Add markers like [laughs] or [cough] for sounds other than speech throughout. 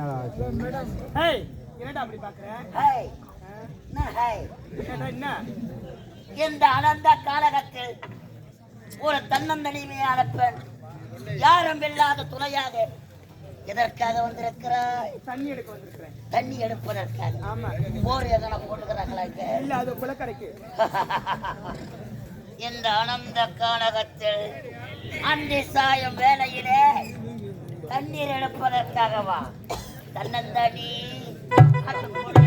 ஏய் என்னடா அப்படி பாக்குற? ஹை என்ன ஹை என்னடா என்ன? இந்த அனந்த காலகத்தில் ஒரு தன்னந்தனிமையான பெண் யாரும் இல்லாத துணையாக எதற்காக வந்திருக்கிறாய்? தண்ணி எடுக்க வந்திருக்கிறேன். தண்ணி எடுப்பதற்காக. ஆமா. போர் எதனா போட்டுக்கிறாங்களா இங்க? இல்ல அது குளக்கரைக்கு. [laughs] இந்த அனந்த காலகத்தில் அந்தி சாயும் வேளையிலே தண்ணீர் எடுப்பதற்காகவா? தன்னந்தடி அதுக்குள்ளே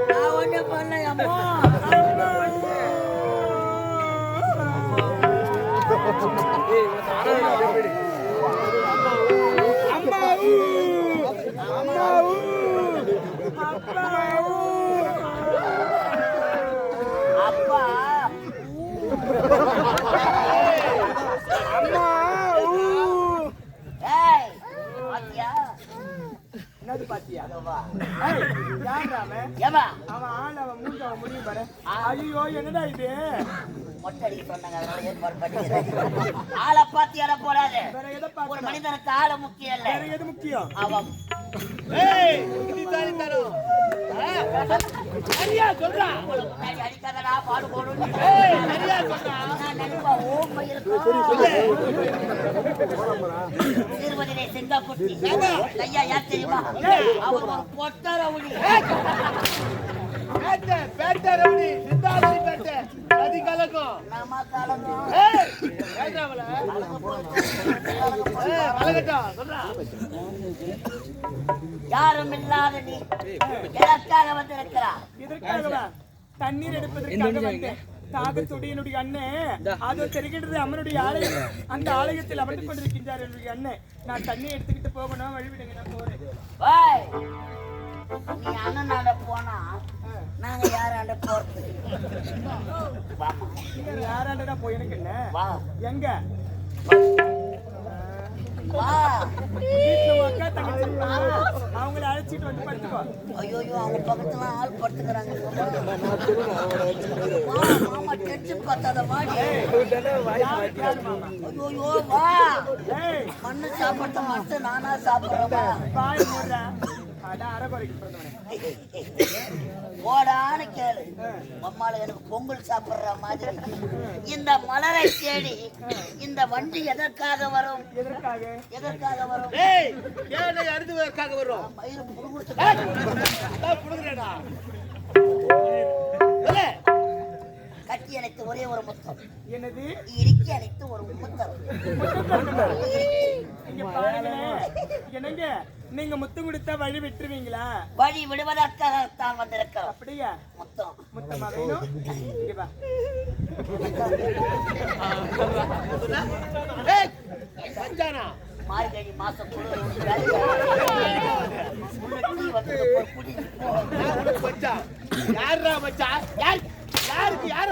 பாத்தியா [laughs] யார்டா அவன்? ஆள் அவன் மூஞ்சி அவன் முடியும் பாரு. ஐயோ என்னடா இது? மொட்டை அடிக்க சொன்னாங்க, அதனால ஏற்பாடு பண்ணிக்கிறேன். ஆளை பார்த்து எடை போடாத. வேற எதை ஒரு மனிதனுக்கு ஆளு முக்கியம் இல்ல. வேற எது முக்கியம்? அவன் ஏய் இது தானி தரோம். சரியா சொல்றா? அடிக்காதடா பாடு போடுன்னு சரியா சொல்றா? நினைப்பா ஓம்ப இருக்கும் திருமதிலே ஐயா யார் தெரியுமா அவர் ஒரு பொட்ட. ரவுடி பேட்டை பேட்டை ரவுடி பேட்டை அது கலக்கும் சொல்றா. யாரும் இல்லாத நீ. எதற்காக வந்திருக்கிறா இதற்காகவா தண்ணீர் எடுப்பதற்காக வந்தேன். தாகத்துடைய என்னுடைய அண்ணன் அதோ தெரிகின்றது அம்மனுடைய ஆலயம். அந்த ஆலயத்தில் அமர்ந்து கொண்டிருக்கின்றார் என்னுடைய அண்ணன் நான் தண்ணி எடுத்துக்கிட்டு போகணும்? வழிவிடுங்க நான் போறேன். நீ அண்ணனாண்ட போனா நாங்க யாராண்ட போறது? யாராண்டா போய் எனக்கு என்ன? வா. எங்க? அவங்கள அழைச்சிட்டு வந்து படுத்துக்கோ. ஐயோ அவங்க பக்கத்துல ஆள் படுத்துக்கிறாங்க. வா மாமா டென்ஷன் பார்த்தாத மாடி யாரு மாமா ஐயோ வா. ஏய். மண்ணு சாப்பிட்ட மட்டும் நானா பிறந்தவனே. ஓடான்னு கேளு. அம்மால எனக்கு பொங்கல் சாப்பிடுற மாதிரி. இந்த மலரை தேடி இந்த வண்டி எதற்காக வரும்? எதற்காக? எதற்காக வரும்? புடுங்குவதற்காக வரும் மயிறு புடுங்குறேடா. கட்டி அணைத்து ஒரே ஒரு முத்தம். என்னது? இறுக்கி அணைத்து ஒரு முத்தம். என்னங்க? நீங்க முத்தம் கொடுத்தா வழி விட்டுருவீங்களா? வழி விடுவதற்காகத்தான் வந்திருக்கிறோம். அப்படியா? முத்தம். முத்தமா வேணும்? இங்க வா. மார்கழி மாசம் குளிர் வந்து வேலை முள்ளி வந்து ஒரு குடி போ. யார் மச்சான்? யார்? யாருக்கு யாரு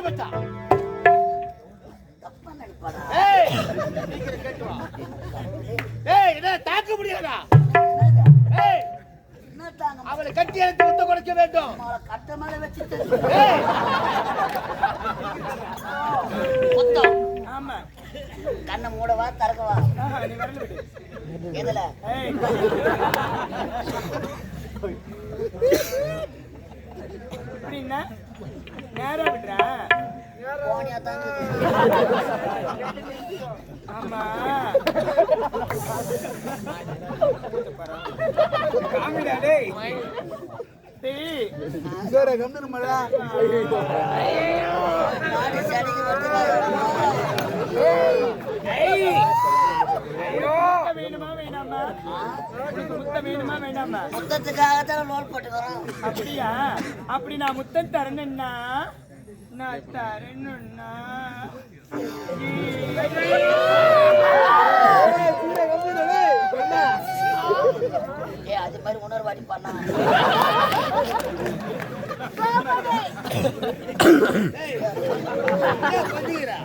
நினைப்பாடா ஏய், சீக்கிரம் கேட்டு வா. ஏய், என்ன தாக்க முடியாதா? ஏய், அவளை கட்டி அணைத்து முத்த கொடுக்க வேண்டும். மாலை கட்ட மேல வச்சுட்டு முத்தம் ஆமா. கண்ணை மூடவா திறக்கவா? ஆஹா, நீ வரல விடு. எதுல? ஏய். [laughs] அப்படின்னா நேரா விடுறா? ஆமா. காமிடா டேய். டேய். நாடு சடைக்கு வந்து முத்தத்துக்காக தான் லோன் போட்டுக்கிறோம் அப்படியா அப்படி நான் முத்தம் தரணும்னா நான் தரணும்னா ஏ அது மாதிரி உணர்வாடி பண்ணா என்ன பண்ணுகிறா?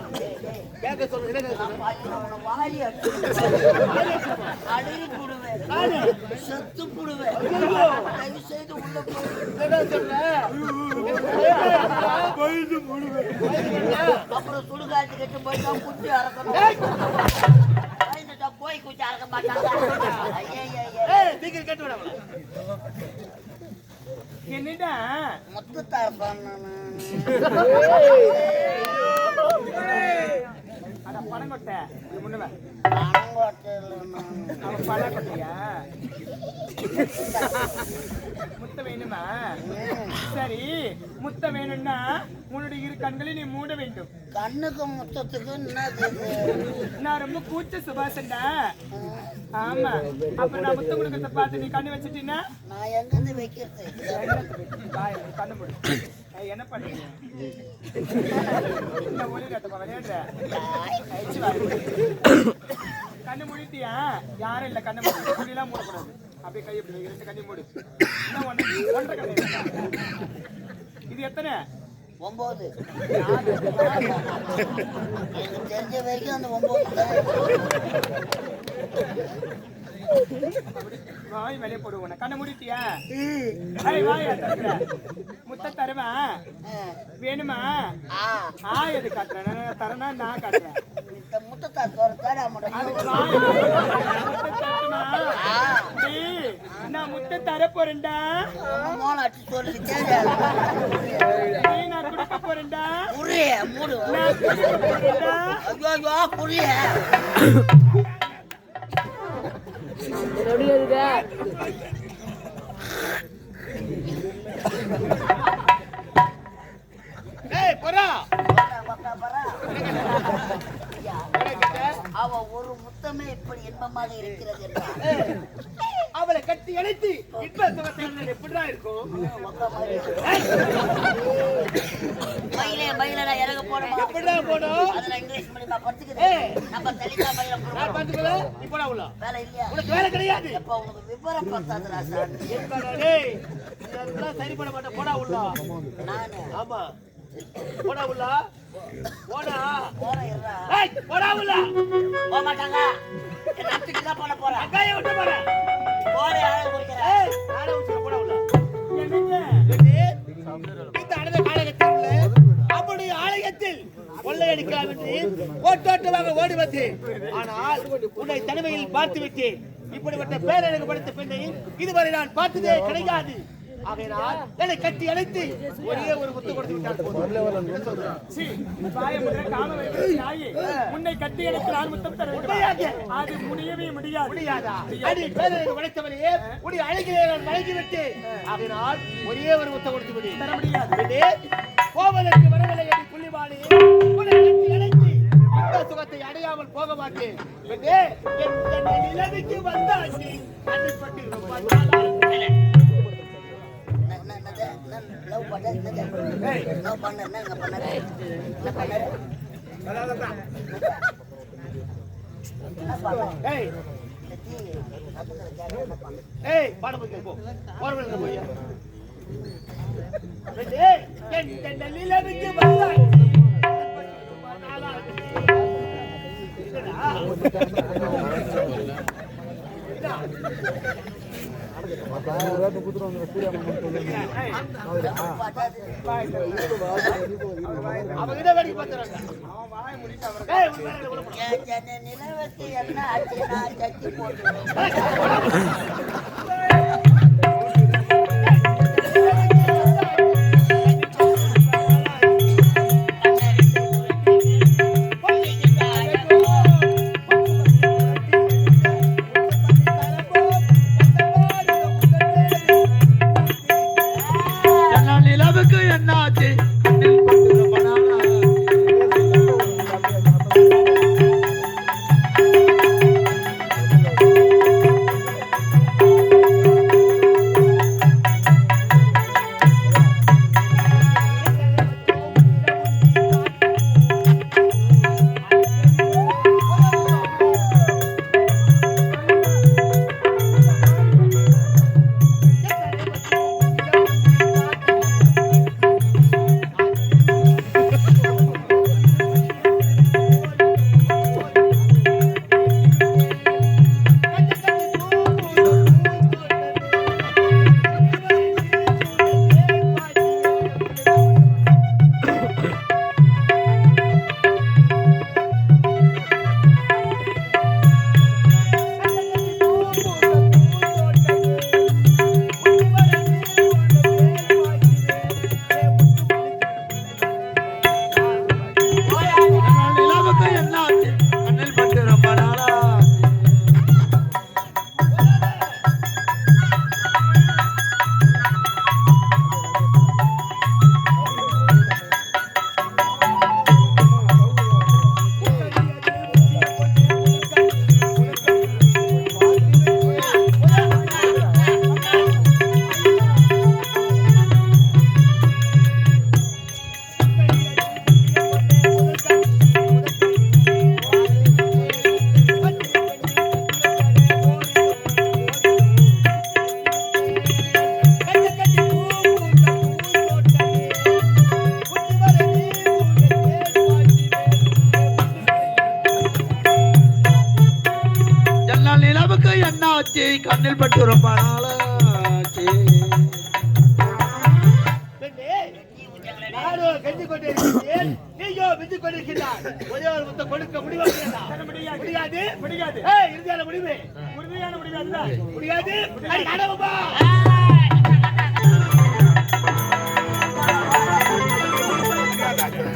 கேட்க சொல்லு, என்ன கேட்க சொல்லு? வாரி அடறி போடுவேன் செத்து போடுவேன் தயவு செய்து உள்ள போய் என்ன சொல்ற? அப்புறம் சுடுகாட்டு கட்டு போய் தான் குச்சி அறக்கணும் பயந்துட்டா போய் குச்சி அறக்க மாட்டாங்க ஐயையையே. ஏய், சீக்கிரம் கேட்டு விட அவளை. என்னடா பண்ணணும் அட பணம் கொட்டை இது முன்னுவ பணங்கோட்டையில் நான் அவன் பணம் கொட்டையா முத்த வேணுமா? சரி முத்த வேணும்னா உன்னுடைய இரு கண்களை நீ மூட வேண்டும். கண்ணுக்கு முத்தத்துக்கு? நான் ரொம்ப கூச்ச சுபாசன்டா ஆமா. அப்புறம் நான் முத்தம் கொடுக்கறத பார்த்து நீ கண்ணு வச்சிட்டீன்னா? நான் எங்கிருந்து வைக்கிறது? கண்ணு என்ன வா. கண்ணு மூடிட்டியா? யாரும் இல்ல கண்ணு மூடி. துணிலாம் மூடக்கூடாது. அப்படியே கை இப்படி வை, ரெண்டு கண்ணி மூடு. இன்னும் ஒன்று ஒன்றரை கண்ணு? இது எத்தனை? ஒன்பது தெரிஞ்ச வரைக்கும் அந்த ஒன்பது வாய் வெளியே போடுவோம் கண்ணை மூடிட்டியா? ஏய், வாயை திறக்கிற. முத்த தருவேன் வேணுமா? ஆ. எது காட்டுறேன் நான் தரேனா நான் காட்டுறேன். வாயை நான் முத்த தர போறேன்டா? நான் கொடுக்க போறேன்டா. புரிய மூடு. நான் கொடுக்க போறேன்டா. ஐயோ எப்படி புரிய ஏய், போடா. அவ ஒரு முத்தமே இப்படி இன்பமாக இருக்கிறது என்றால் அவளை கட்டி அணைத்து எப்படிடா இருக்கும். மயிலே மயிலே நான் இறங்க போடுமா எப்படிடா போடும் அதுல இங்கிலீஷ் மீடியமா. படிச்சுக்கிறேன் நம்ம தெளிவா மயில நான் போடா உள்ள. வேலை இல்லையா? உனக்கு வேலை கிடையாது. எப்ப உனக்கு விவரம் பார்த்தாதுடா சார் சரி பண்ண மாட்டேன். போடா உள்ள. நானு. ஆமா. போடா உள்ள. போடா. போறேன் இருடா. ஏய், போடா உள்ள. போக மாட்டாங்க என்ன அத்துக்கு தான் பண்ண போறேன் அக்காயை விட்டு போறேன் போறேன் அழகு குடிக்கிறேன். ஏய் ஆளை விட்டு போடா உள்ள. என்னங்க? இந்த அடத காலகட்டத்தில் உள்ள அவனுடைய ஆலயத்தில் கொள்ளையடிக்கலாம் என்று ஓட்டோட்டமாக ஓடி வந்தேன் ஆனால் உன்னை தனிமையில் பார்த்து விட்டேன் இப்படிப்பட்ட பேரழகு படுத்த பெண்ணை இதுவரை நான் பார்த்ததே கிடையாது. ஆகையினால் என்னை கட்டி அழைத்து ஒரே ஒரு முத்து கொடுத்து நாயே. உன்னை கட்டி எனக்கு நான் முத்தம் தர? முடியாது. அது முடியவே முடியாது. முடியாதா? அடி பேரனுக்கு உழைத்தவனே உடைய அழகிலே நான் ஆகையினால் ஒரே ஒரு முத்த கொடுத்து விடு. தர முடியாது. பெண்ணே, கோவலருக்கு வரவில்லை என்று புள்ளிமானே உன்னை கட்டி அழைத்து இந்த சுகத்தை அடையாமல் போக மாட்டேன். என் நிலவுக்கு வந்தாச்சு. ரொம்ப என்ன- என்னது? என்ன love பண்ண? என்னது? love பண்ண, என்ன என்ன பண்ண? என்ன பண்ண? ஏய் பாடம் போய் போ போய் என் என்னடா? என்ன? அவங்கிட்ட வேடிக்கை பார்த்துறாங்க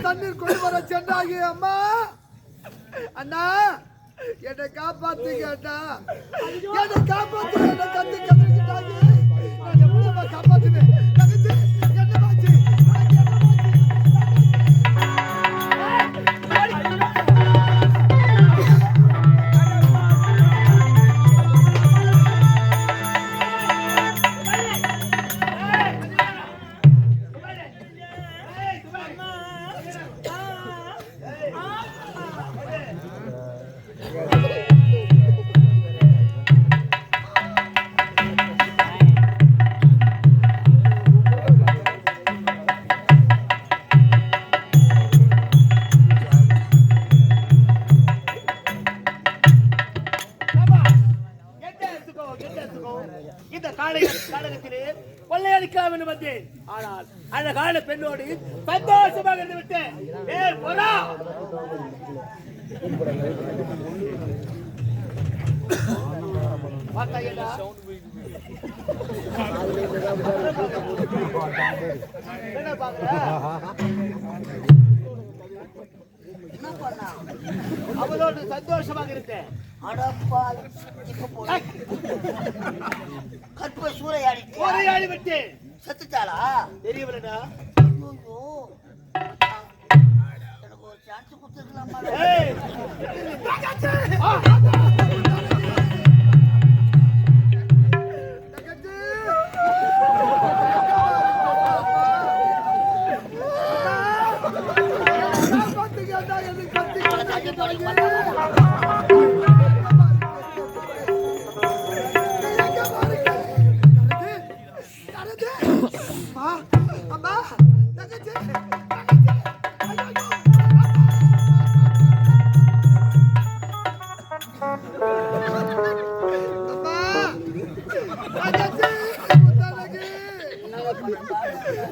தண்ணீர் கொண்டு வர சென்றாகி அம்மா. அண்ணா என்னை காப்பாத்துங்க அண்ணா. என்னை காப்பாத்து என்னை கத்து கத்துக்கிட்டாங்க நான் எப்படியம்மா காப்பாத்துவேன் எடுத்துக்கோ, என்ன எடுத்துக்கோ. இந்த காலை காலகத்திலே கொள்ளையடிக்கலாம் என்று வந்தேன் ஆனால் கால பெண்ணோடு சந்தோஷமாக இருந்து விட்டேன் ஏய் போடா. என்ன பாக்குற என்ன பண்ணா அவளோடு சந்தோஷமாக இருந்தேன். அடப்பா இப்ப போய் கற்ப சூறையாடி. சூறையாடி விட்டேன். செத்துட்டாளா? தெரியவில்லடா ஐயோ. எனக்கு ஒரு சான்ஸ் கொடுத்துருக்கலாமா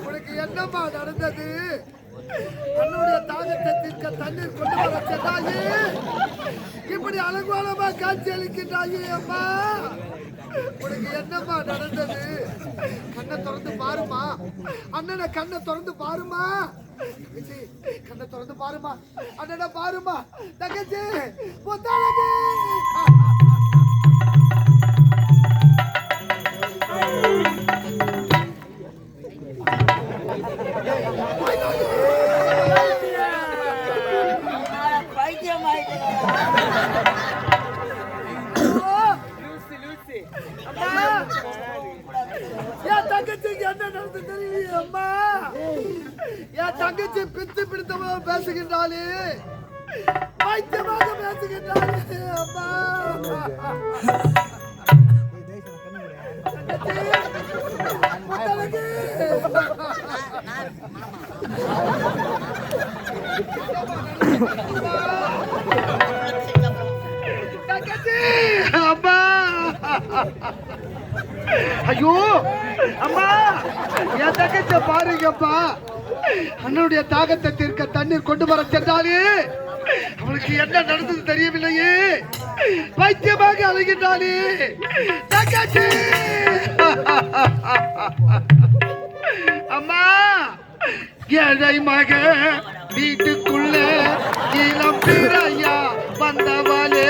உனக்கு என்னம்மா நடந்தது. தன்னுடைய தண்ணீர் கொண்டு வர சென்றாயே இப்படி அலங்கோலமா காட்சி அளிக்கின்றாயே அம்மா. உனக்கு என்னம்மா நடந்தது? கண்ணை திறந்து பாருமா அண்ணனை கண்ணை திறந்து பாருமா தங்கச்சி கண்ணை திறந்து பாருமா அண்ணனை பாருமா தங்கச்சி அண்ணனுடைய தாகத்தை தீர்க்க தண்ணீர் கொண்டு வர சென்றாலே அவளுக்கு என்ன நடந்தது தெரியவில்லையே. வைத்தியமாக அழுகின்றாளே. தங்கச்சி! அம்மா ஏழை மக வீட்டுக்குள்ள இளம் பிறையா வந்தவளே.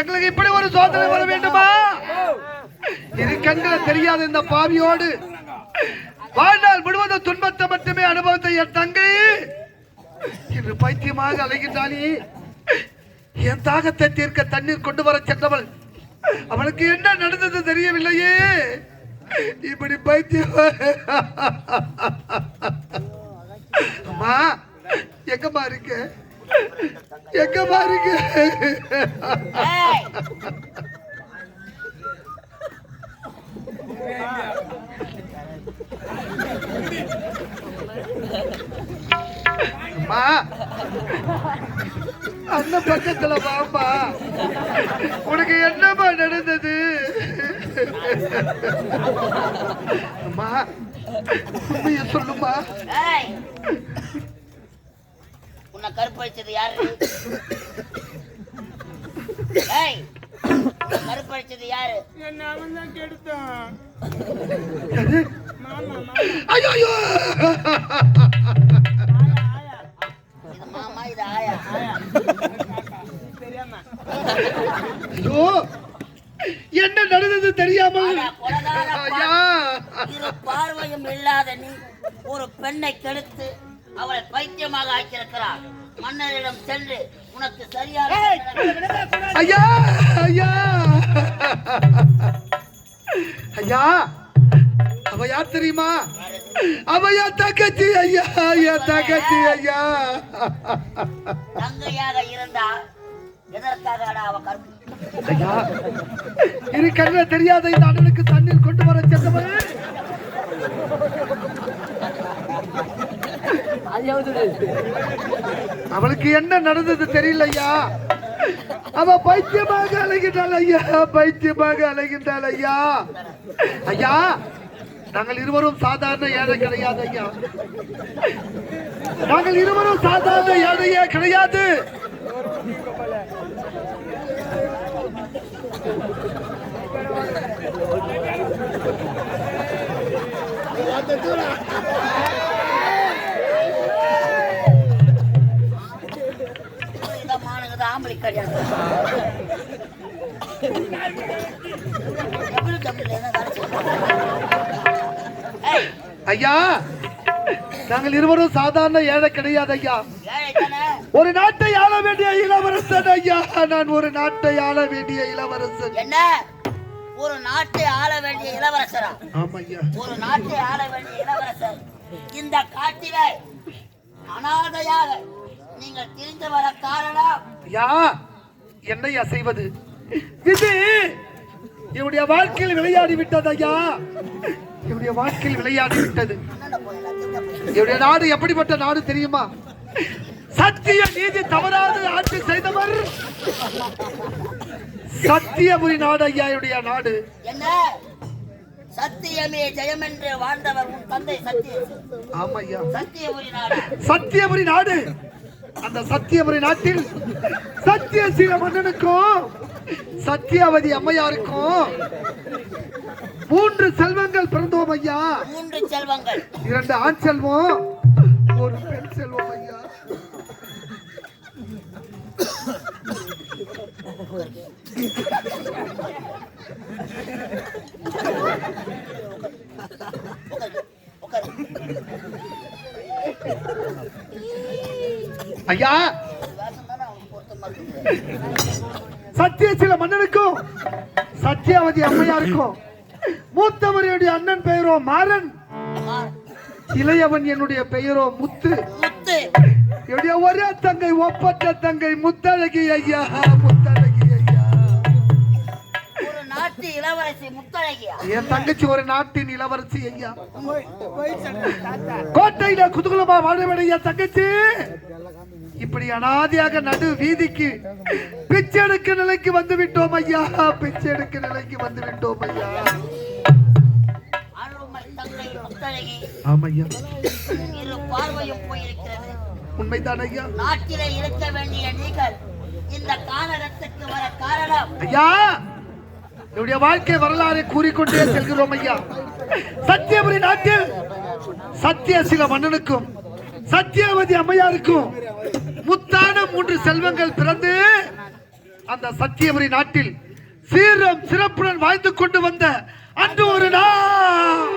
எங்களுக்கு இப்படி ஒரு சோதனை வர வேண்டுமா? இரு கண்களை தெரியாத இந்த பாவியோடு வாழ்நாள் முழுவதும் துன்பத்தை மட்டுமே அனுபவத்தை என் தங்கை. இன்று பைத்தியமாக அலைகின்றானே. என் தாகத்தை தீர்க்க தண்ணீர் கொண்டு வர சென்றவள். அவளுக்கு என்ன நடந்தது தெரியவில்லையே. இப்படி பைத்தியம். அம்மா எங்கம்மா இருக்கு இருக்கு ஏய், அம்மா. அந்த பக்கத்துல வாம்மா. உனக்கு என்னம்மா நடந்தது? அம்மா உண்மைய சொல்லுமா. உன்னை கருப்பழிச்சது யாரு? ஏய் கருப்பழிச்சது யாரு? என்ன அவன் தான் கெடுத்தான். யாரு? மாமா மாமா. ஐயோ ஐயோ. ஆயா ஆயா இது மாமா இது ஆயா? ஆயா தெரியாம. ஐயோ. என்ன நடந்தது இரு பார்வையும் இல்லாத நீ ஒரு பெண்ணை கெடுத்து அவளை பைத்தியமாக ஆக்கியிருக்கிறார். மன்னரிடம் சென்று உனக்கு சரியான ஐயா! ஐயா! ஐயா! அவ யார் தெரியுமா? அவ என் தங்கச்சி ஐயா! என் தங்கச்சி ஐயா! தங்கையாக இருந்தா எதற்காக அவ கருப்பு ஐயா! இரு கண்ண தெரியாத இந்த அண்ணனுக்கு தண்ணீர் கொண்டு வர சென்றவன் [laughs] அவளுக்கு என்ன நடந்தது தெரியல ஐயா அவ பைத்தியமாக அலைகின்றாள் ஐயா பைத்தியமாக அலைகின்றாள் ஐயா. ஐயா நாங்கள் இருவரும் சாதாரண ஏழை கிடையாது ஐயா. நாங்கள் இருவரும் சாதாரண ஏழையே கிடையாது. [laughs] இதான் ஐயா நாங்கள் இருவரும் சாதாரண ஏழை கிடையாது ஐயா? ஒரு நாட்டை ஆள வேண்டிய இளவரசன் ஐயா. நான் ஒரு நாட்டை ஆள வேண்டிய இளவரசன். என்ன? ஒரு நாட்டை ஆள வேண்டிய இளவரசரா? ஆமா ஐயா. ஒரு நாட்டை ஆள வேண்டிய இளவரசர் இந்த காட்டிலே அனாதையாக நீங்கள் திரிந்து வர காரணம் யா என்னை அசைவது? விதி! என்னுடைய வாழ்க்கையில் விளையாடி விட்டது ஐயா. என்னுடைய வாழ்க்கையில் விளையாடி விட்டது. என்னுடைய நாடு எப்படிப்பட்ட நாடு தெரியுமா? சத்திய நீதி தவறாது ஆட்சி செய்தவர். சத்தியபுரி நாடு ஐயா என்னுடைய நாடு. என்ன? சத்தியமே ஜெயம் என்று வாழ்ந்தவர் உன் தந்தை சத்திய ஆமா ஐயா சத்தியபுரி நாடு. சத்தியபுரி நாடு. அந்த சத்தியபுரி நாட்டில் சத்தியசீல மன்னனுக்கும் சத்தியாவதி அம்மையாருக்கும் மூன்று செல்வங்கள் பிறந்தோம் ஐயா. மூன்று செல்வங்கள். இரண்டு ஆண் செல்வம் ஒரு பெண் செல்வம் ஐயா. உட்காரு. ஐயா. இருக்குது. சத்தியசீல மன்னனுக்கும் சத்தியாவதி அம்மையாருக்கும் மூத்தவருடைய அண்ணன் பெயரோ மாறன். இளையவன் என்னுடைய பெயரோ முத்து. முத்து. என்னுடைய ஒரே தங்கை ஒப்பற்ற தங்கை முத்தழகி ஐயா முத்தழகி. நாட்டு இளவரசி முத்தழகியா? என் தங்கச்சி ஒரு நாட்டின் இளவரசி ஐயா. கோட்டையில குதூகலமா என் தங்கச்சி இப்படி அனாதையாக நடு வீதிக்கு பிச்சை எடுக்க நிலைக்கு வந்து விட்டோம் ஐயா பிச்சை எடுக்க நிலைக்கு வந்து விட்டோம் ஐயா. அருமை தங்கை முத்தழகி ஆமா ஐயா இரு பார்வையும் போயிருக்கிறது. உண்மைதான் ஐயா. நாட்டிலே இருக்க வேண்டிய நீங்கள் இந்த கானகத்துக்கு வர காரணம் ஐயா என்னுடைய வாழ்க்கை வரலாறை கூறிக்கொண்டே செல்கிறோம் ஐயா. சத்தியபுரி நாட்டில் சத்தியசில மன்னனுக்கும் சத்தியவதி அம்மையாருக்கும் முத்தான மூன்று செல்வங்கள் பிறந்து அந்த சத்தியபுரி நாட்டில் சீரம் சிறப்புடன் வாழ்ந்து கொண்டு வந்த அன்று ஒரு நாள்.